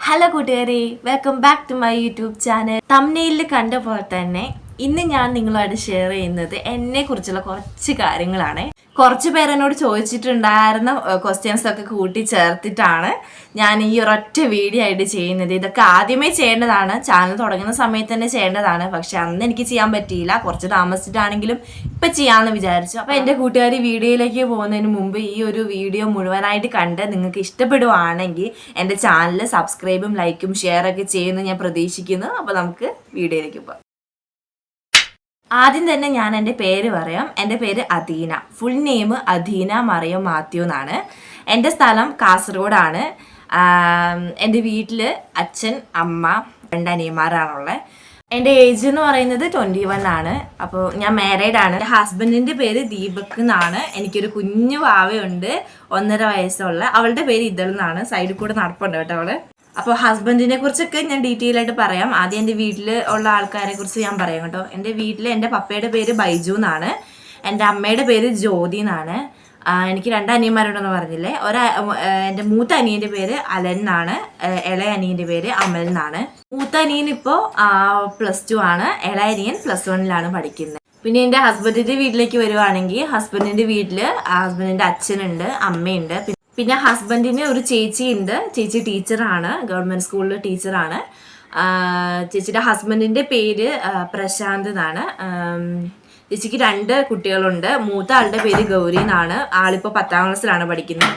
Hello കൂട്ടുകാരെ welcome back to my YouTube channel തമ്മിൽ കണ്ട പോലെ തന്നെ ഇന്ന് ഞാൻ നിങ്ങളുമായിട്ട് ഷെയർ ചെയ്യുന്നത് എന്നെ കുറിച്ചുള്ള കുറച്ച് കാര്യങ്ങളാണ്. കുറച്ച് പേരെന്നോട് ചോദിച്ചിട്ടുണ്ടായിരുന്ന ക്വസ്റ്റ്യൻസ് ഒക്കെ കൂട്ടി ചേർത്തിട്ടാണ് ഞാൻ ഈ ഒരൊറ്റ വീഡിയോ ആയിട്ട് ചെയ്യുന്നത്. ഇതൊക്കെ ആദ്യമേ ചെയ്യേണ്ടതാണ്. ചാനൽ തുടങ്ങുന്ന സമയത്ത് തന്നെ ചെയ്യേണ്ടതാണ്. പക്ഷെ അന്ന് എനിക്ക് ചെയ്യാൻ പറ്റിയില്ല. കുറച്ച് താമസിച്ചിട്ടാണെങ്കിലും ഇപ്പം ചെയ്യാമെന്ന് വിചാരിച്ചു. അപ്പോൾ എന്റെ കൂട്ടുകാർ വീഡിയോയിലേക്ക് പോകുന്നതിന് മുമ്പ് ഈ ഒരു വീഡിയോ മുഴുവനായിട്ട് കണ്ട് നിങ്ങൾക്ക് ഇഷ്ടപ്പെടുവാണെങ്കിൽ എന്റെ ചാനൽ സബ്സ്ക്രൈബും ലൈക്കും ഷെയറൊക്കെ ചെയ്യുമെന്ന് ഞാൻ പ്രതീക്ഷിക്കുന്നു. അപ്പോൾ നമുക്ക് വീഡിയോയിലേക്ക് പോകാം. ആദ്യം തന്നെ ഞാൻ എന്റെ പേര് പറയാം. എന്റെ പേര് അദീന. ഫുൾ നെയിം അദീന മറിയം മാത്യു എന്നാണ്. എന്റെ സ്ഥലം കാസർഗോഡാണ്. എന്റെ വീട്ടിൽ അച്ഛൻ അമ്മ രണ്ട് അനിയന്മാരാണുള്ളത് എന്റെ ഏജ് എന്ന് പറയുന്നത് ട്വന്റി വൺ ആണ്. അപ്പോൾ ഞാൻ മാരീഡ് ആണ്. എന്റെ ഹസ്ബൻഡിന്റെ പേര് ദീപക് എന്നാണ്. എനിക്കൊരു കുഞ്ഞു വാവയുണ്ട്. ഒന്നര വയസ്സുള്ള. അവളുടെ പേര് ഇതൾ എന്നാണ്. സൈഡിൽ കൂടെ നടപ്പുണ്ട് കേട്ടോ അവൾ. അപ്പോൾ ഹസ്ബൻഡിനെ കുറിച്ചൊക്കെ ഞാൻ ഡീറ്റെയിൽ ആയിട്ട് പറയാം. ആദ്യം എന്റെ വീട്ടിൽ ഉള്ള ആൾക്കാരെ കുറിച്ച് ഞാൻ പറയാം കേട്ടോ. എന്റെ വീട്ടിൽ എന്റെ പപ്പയുടെ പേര് ബൈജു എന്നാണ്. എന്റെ അമ്മയുടെ പേര് ജ്യോതി എന്നാണ്. എനിക്ക് രണ്ട് അനിയന്മാരുണ്ടെന്ന് പറഞ്ഞില്ലേ? ഒരാ എന്റെ മൂത്ത അനിയന്റെ പേര് അലൻ എന്നാണ്. ഇളയ അനിയന്റെ പേര് അമൽ എന്നാണ്. മൂത്ത അനിയൻ ഇപ്പോൾ പ്ലസ് ടു ആണ്. ഇളയ അനിയൻ പ്ലസ് വണ്ണിലാണ് പഠിക്കുന്നത്. പിന്നെ എന്റെ ഹസ്ബൻഡിന്റെ വീട്ടിലേക്ക് വരുവാണെങ്കിൽ ഹസ്ബൻഡിന്റെ വീട്ടിൽ ഹസ്ബൻഡിന്റെ അച്ഛനുണ്ട് അമ്മയുണ്ട്. പിന്നെ ഹസ്ബൻഡിന് ഒരു ചേച്ചി ഉണ്ട് ചേച്ചി ടീച്ചറാണ്. ഗവൺമെന്റ് സ്കൂളിൽ ടീച്ചറാണ്. ചേച്ചിയുടെ ഹസ്ബൻഡിന്റെ പേര് പ്രശാന്ത് എന്നാണ്. ചേച്ചിക്ക് രണ്ട് കുട്ടികളുണ്ട്. മൂത്ത ആളുടെ പേര് ഗൗരി എന്നാണ്. ആളിപ്പോൾ പത്താം ക്ലാസ്സിലാണ് പഠിക്കുന്നത്.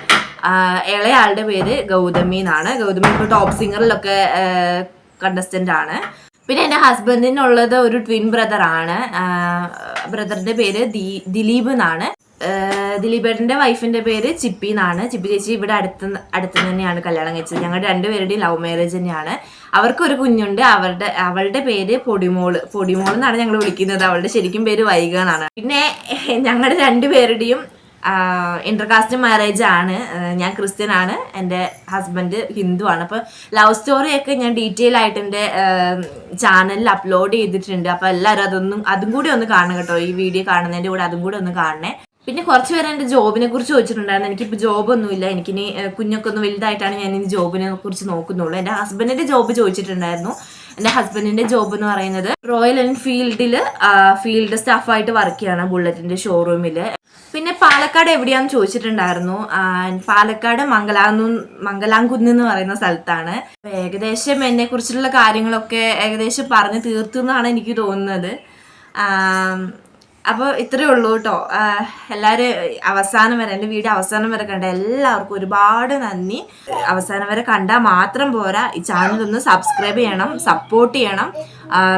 ഇളയ ആളുടെ പേര് ഗൗതമി എന്നാണ്. ഗൗതമി ഇപ്പോൾ ടോപ്പ് സിംഗറിലൊക്കെ കണ്ടസ്റ്റന്റ് ആണ്. പിന്നെ എന്റെ ഹസ്ബൻഡിനുള്ളത് ഒരു ട്വിൻ ബ്രദർ ആണ്. ബ്രദറിന്റെ പേര് ദിലീപ് എന്നാണ്. ദിലീപേട്ടന്റെ വൈഫിന്റെ പേര് ചിപ്പി എന്നാണ്. ചിപ്പി ചേച്ചി ഇവിടെ അടുത്ത് അടുത്ത് തന്നെയാണ് കല്യാണം കഴിച്ചത്. ഞങ്ങളുടെ രണ്ടുപേരുടെയും ലവ് മാരേജ് തന്നെയാണ്. അവർക്കൊരു കുഞ്ഞുണ്ട്. അവരുടെ അവളുടെ പേര് പൊടിമോൾ പൊടിമോൾ എന്നാണ് ഞങ്ങൾ വിളിക്കുന്നത്. അവളുടെ ശരിക്കും പേര് വൈഗ എന്നാണ്. പിന്നെ ഞങ്ങളുടെ രണ്ടുപേരുടെയും ഇന്റർകാസ്റ്റ് മാരേജ് ആണ്. ഞാൻ ക്രിസ്ത്യൻ ആണ്. എന്റെ ഹസ്ബൻഡ് ഹിന്ദു ആണ്. അപ്പോൾ ലവ് സ്റ്റോറിയൊക്കെ ഞാൻ ഡീറ്റെയിൽ ആയിട്ട് എന്റെ ചാനലിൽ അപ്ലോഡ് ചെയ്തിട്ടുണ്ട്. അപ്പോൾ എല്ലാവരും അതൊന്നും അതും കൂടി ഒന്ന് കാണണം കേട്ടോ. ഈ വീഡിയോ കാണുന്നതിന്റെ കൂടെ അതും കൂടി ഒന്ന് കാണണേ. പിന്നെ കുറച്ച് പേര് എന്റെ ജോബിനെ കുറിച്ച് ചോദിച്ചിട്ടുണ്ടായിരുന്നു. എനിക്കിപ്പോൾ ജോബൊന്നുമില്ല. എനിക്കിനി കുഞ്ഞൊക്കെ ഒന്ന് വലുതായിട്ടാണ് ഞാൻ ഇനി ജോബിനെ കുറിച്ച് നോക്കുന്നുള്ളൂ. എന്റെ ഹസ്ബൻഡിന്റെ ജോബ് ചോദിച്ചിട്ടുണ്ടായിരുന്നു. എന്റെ ഹസ്ബൻഡിന്റെ ജോബ് എന്ന് പറയുന്നത് റോയൽ എൻഫീൽഡിൽ ഫീൽഡ് സ്റ്റാഫായിട്ട് വർക്ക് ചെയ്യാണ് ബുള്ളറ്റിന്റെ ഷോറൂമിൽ പിന്നെ പാലക്കാട് എവിടെയാന്ന് ചോദിച്ചിട്ടുണ്ടായിരുന്നു. പാലക്കാട് മംഗലാന്നു മംഗലാംകുന്ന് എന്ന് പറയുന്ന സ്ഥലത്താണ്. ഏകദേശം എന്നെ കുറിച്ചുള്ള കാര്യങ്ങളൊക്കെ ഏകദേശം പറഞ്ഞു തീർത്തു എന്നാണ് എനിക്ക് തോന്നുന്നത്. അപ്പോൾ ഇത്രയേ ഉള്ളൂ കേട്ടോ എല്ലാവരും അവസാനം വരെ എന്റെ വീഡിയോ അവസാനം വരെ കണ്ട എല്ലാവർക്കും ഒരുപാട് നന്ദി. അവസാനം വരെ കണ്ടാൽ മാത്രം പോരാ. ഈ ചാനൽ ഒന്ന് സബ്സ്ക്രൈബ് ചെയ്യണം സപ്പോർട്ട് ചെയ്യണം.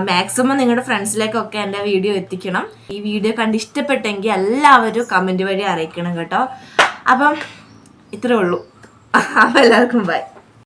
മാക്സിമം നിങ്ങളുടെ ഫ്രണ്ട്സിലേക്കൊക്കെ എന്റെ വീഡിയോ എത്തിക്കണം. ഈ വീഡിയോ കണ്ട് ഇഷ്ടപ്പെട്ടെങ്കിൽ എല്ലാവരും കമന്റ് വഴി അറിയിക്കണം കേട്ടോ. അപ്പം ഇത്രേ ഉള്ളൂ. അപ്പം എല്ലാവർക്കും ബൈ